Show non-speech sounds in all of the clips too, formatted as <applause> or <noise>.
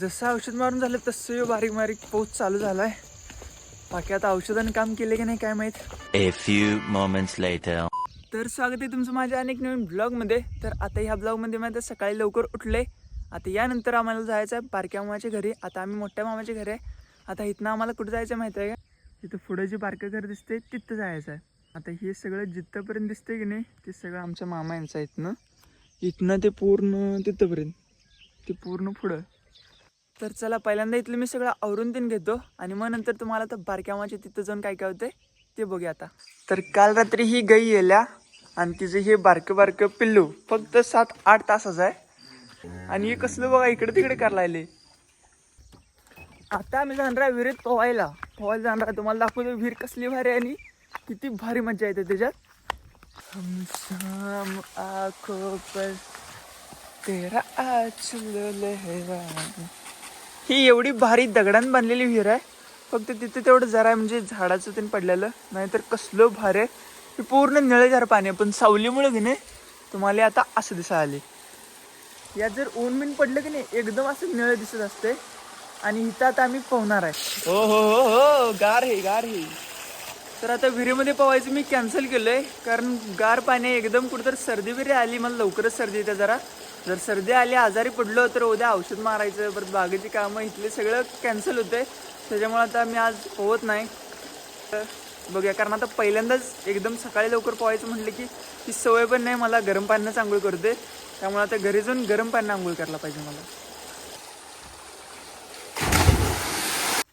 जसं औषध मारून झालं तसं बारीक बारीक पाऊस चालू झालाय. बाकी आता औषधाने काम केले की नाही काय माहीत? A few moments later. तर स्वागत आहे तुमचं माझ्या अनेक नवीन ब्लॉगमध्ये. तर आता ह्या ब्लॉगमध्ये मी आता सकाळी लवकर उठले. आता यानंतर आम्हाला जायचं आहे बारक्या मामाच्या घरी. आता आम्ही मोठ्या मामाच्या घरी आहे. आता इथनं आम्हाला कुठं जायचं माहिती आहे का? इथं पुढं जे बारकं घर दिसते तिथं जायचं आहे. आता हे सगळं जिथंपर्यंत दिसते की नाही ते सगळं आमच्या मामा यांचं इथनं. इथनं ते पूर्ण तिथंपर्यंत. ते पूर्ण पुढं. तर चला पहिल्यांदा इथलं मी सगळं आवरून तीन घेतो आणि मग नंतर तुम्हाला तर बारक्यामाचे तिथं जाऊन काय काय होते ते बघूया आता. तर काल रात्री ही गाई येल्या आणि तिचं हे बारकं बारकं पिल्लू फक्त सात आठ तासाचं आहे. आणि हे कसलं बघा इकडे तिकडे करायला लागले. आता आम्ही जाणार आहे विहिरीत पोहायला. पोहायला जाणार आहे. तुम्हाला दाखवतो विहीर कसली भारी आहे आणि किती भारी मजा येते त्याच्यात. हम शाम आंखों पर तेरा आचल लहराए. ही एवढी भारी दगडान बांधलेली विहीर आहे. फक्त तिथे तेवढं जरा आहे म्हणजे झाडाचं ते पडलेलं. नाहीतर कसलं भारी आहे. हे पूर्ण निळेझार पाणी आहे. पण सावलीमुळे की नाही तुम्हाला आता असं दिसा आले यात जर ऊन बिन पडलं की नाही एकदम असं निळं दिसत असते. आणि इथं आता आम्ही पोहणार आहे. हो हो हो हो गार हे गार हे तर आता विहिरीमध्ये पोवायचं मी कॅन्सल केलंय. कारण गार पाणी आहे, एकदम कुठंतरी सर्दी बिरी आली. मला लवकरच सर्दी येते जरा. जर सर्दी आली आजारी पडलो तर उद्या औषध मारायचं परत बागेची कामं इथले सगळं कॅन्सल होते. त्याच्यामुळे आता मी आज पोहत नाही. तर बघूया कारण आता पहिल्यांदाच एकदम सकाळी लवकर पोहायचं म्हटलं की ती सवय पण नाही मला गरम पाण्यानं आंघोळ करते. त्यामुळे आता घरी जाऊन गरम पाण्यानं आंघोळ करायला पाहिजे मला.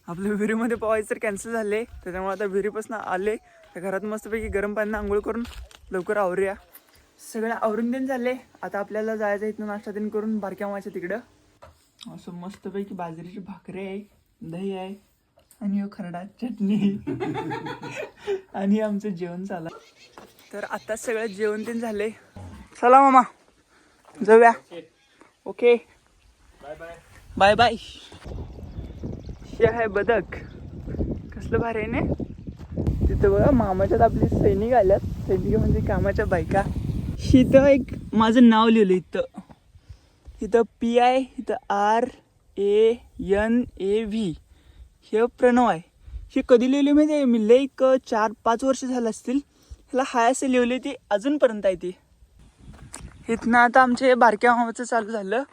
आपल्या विहिरीमध्ये पोहायचं तर कॅन्सल झाले. त्याच्यामुळे आता विहिरीपासून आले. तर घरात मस्तपैकी गरम पाण्यानं आंघोळ करून लवकर आवरूया. सगळं आवरून देऊन झाले आता आपल्याला जायचं इथनं नाश्ता दिन करून बारक्या मामाच्या तिकडं. असं मस्तपैकी बाजरीची भाकरी आहे दही आहे आणि खरडा चटणी <laughs> आणि आमचं जेवण चाला तर आता सगळं जेवण तीन झाले चला मामा जाऊया. ओके. Bye bye. हे आहे बदक. कसलं भारी आहे ना? तिथं बघा मामाच्यात आपली सैनिक आल्यात. सैनिक म्हणजे कामाच्या बायका. इथं एक माझं नाव लिहिलं इथं. इथं पी आय इथं R A N A V हे प्रणव आहे. हे कधी लिहिले माहिती आहे? मी लय एक चार पाच वर्ष झालं असतील. ह्याला हाय असं लिहिले ते अजूनपर्यंत आहे ते. इथनं आता आमच्या बारक्या मामाचं चालू झालं.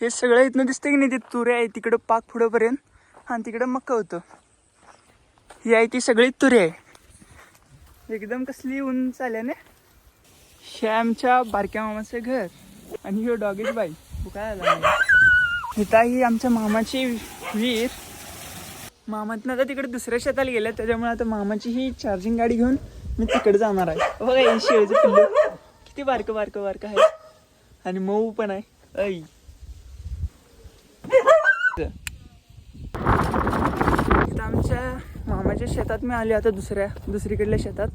हे सगळं इथनं दिसतं की नाही ते तुरे आहे तिकडं पाक पुढंपर्यंत आणि तिकडं मक्का होतं. ही आहे ती सगळी तुरे. आहे एकदम कसली उंच आल्याने श्यामच्या आमच्या बारक्या मामाचं घर आणि ह्यो डॉगेज बाई. तू काय आला मला? ही आमच्या मामाची वीर मामातनं आता तिकडे दुसऱ्या शेताला गेल्या त्याच्यामुळे आता मामाची ही चार्जिंग गाडी घेऊन मी तिकडे जाणार आहे. बघा हे शेळीचं पिल्लू. किती बारकं बारकं बारकं आहे. आणि मऊ पण आहे. ऐ. आमच्या मामाच्या शेतात मी आले आता दुसऱ्या दुसरीकडल्या शेतात.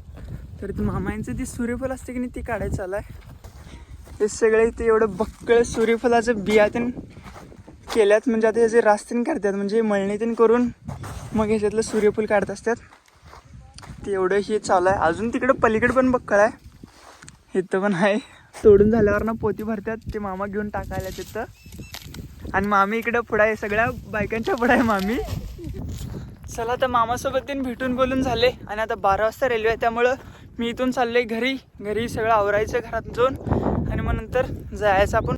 तर ते मामांचं ती सूर्यफूल असते की नाही ते काढायचं चालू आहे हे सगळे ते एवढं बक्कळ सूर्यफुलाचं बिया तेन केल्यात. म्हणजे आता याचे रास्तीन काढतात म्हणजे मळणीतून करून मग ह्याच्यातलं सूर्यफूल काढत असतात. ते एवढं हे चालू आहे अजून तिकडं पलीकडे पण बक्कळ आहे. इथं पण आहे. तोडून झाल्यावर ना पोती भरतात. ते मामा घेऊन टाकायला तिथं आणि मामी इकडं पुढं आहे. सगळ्या बायकांच्या पुढं आहे मामी. चला तर मामासोबत तीन भेटून बोलून झाले. आणि आता बारा वाजता रेल्वे आहे त्यामुळं मी इथून चालले घरी. घरी सगळं आवरायचं घरात जाऊन. आणि मग नंतर जायचं आपण.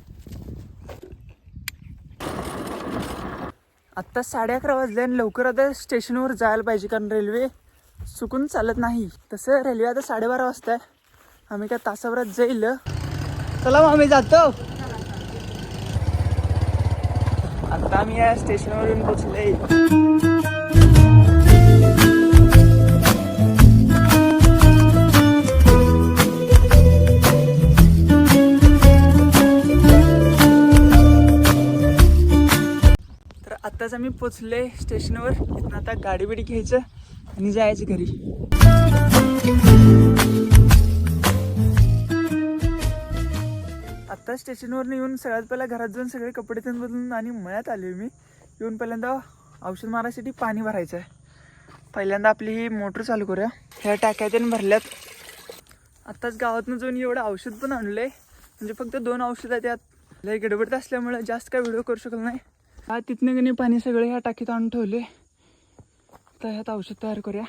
आत्ता साडे अकरा वाजले आणि लवकर आता स्टेशनवर जायला पाहिजे कारण रेल्वे चुकून चालत नाही. तसं रेल्वे आता साडेबारा वाजता आहे. आम्ही काय तासाभरात जाईल? चला मग आम्ही जातो. आता आम्ही या स्टेशनवर येऊन पोचले आम्ही पोचले स्टेशनवर. इथनं आता गाडी बिडी घ्यायचं आणि जायचं घरी. आता स्टेशनवर येऊन सगळ्यात पहिला घरात जाऊन सगळे कपडे तेन बदलून आणि मळ्यात आले मी. येऊन पहिल्यांदा औषध मारायसाठी पाणी भरायचं आहे पहिल्यांदा आपली ही मोटर चालू करूया. ह्या टाक्या त्यानं भरल्यात. आत्ताच गावातनं जाऊन एवढं औषध पण आणलंय. म्हणजे फक्त दोन औषध आहेत त्यात लय गडबडत असल्यामुळे जास्त काय व्हिडिओ करू शकलो नाही. हा तिथनं गणी पाणी सगळे ह्या टाकीत आणून ठेवले. तर ह्यात औषध तयार करूया.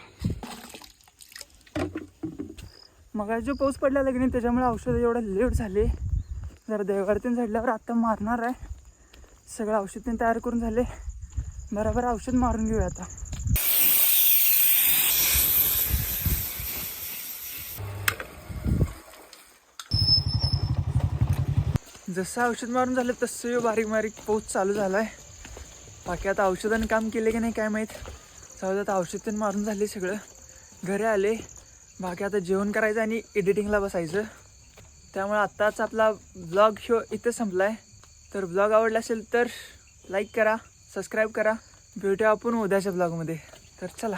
मग जो पाऊस पडलेला की नाही त्याच्यामुळे औषध एवढं लेट झाले. जरा देवारतीन झाडल्यावर आत्ता मारणार आहे. सगळं औषध तयार करून झाले. बरोबर औषध मारून घेऊया आता. जसं औषध मारून झालं तसं बारीक बारीक पाऊस चालू झाला आहे बाकी आता औषधानं काम केले की नाही काय माहीत? जाऊ आता औषध मारून झाले सगळं. घरी आले. बाकी आता जेवण करायचं आणि एडिटिंगला बसायचं. त्यामुळे आत्ताच आपला ब्लॉग शो इथं संपला आहे तर ब्लॉग आवडला असेल तर लाईक करा सबस्क्राईब करा. भेटूया आपण उद्याच्या ब्लॉगमध्ये तर चला.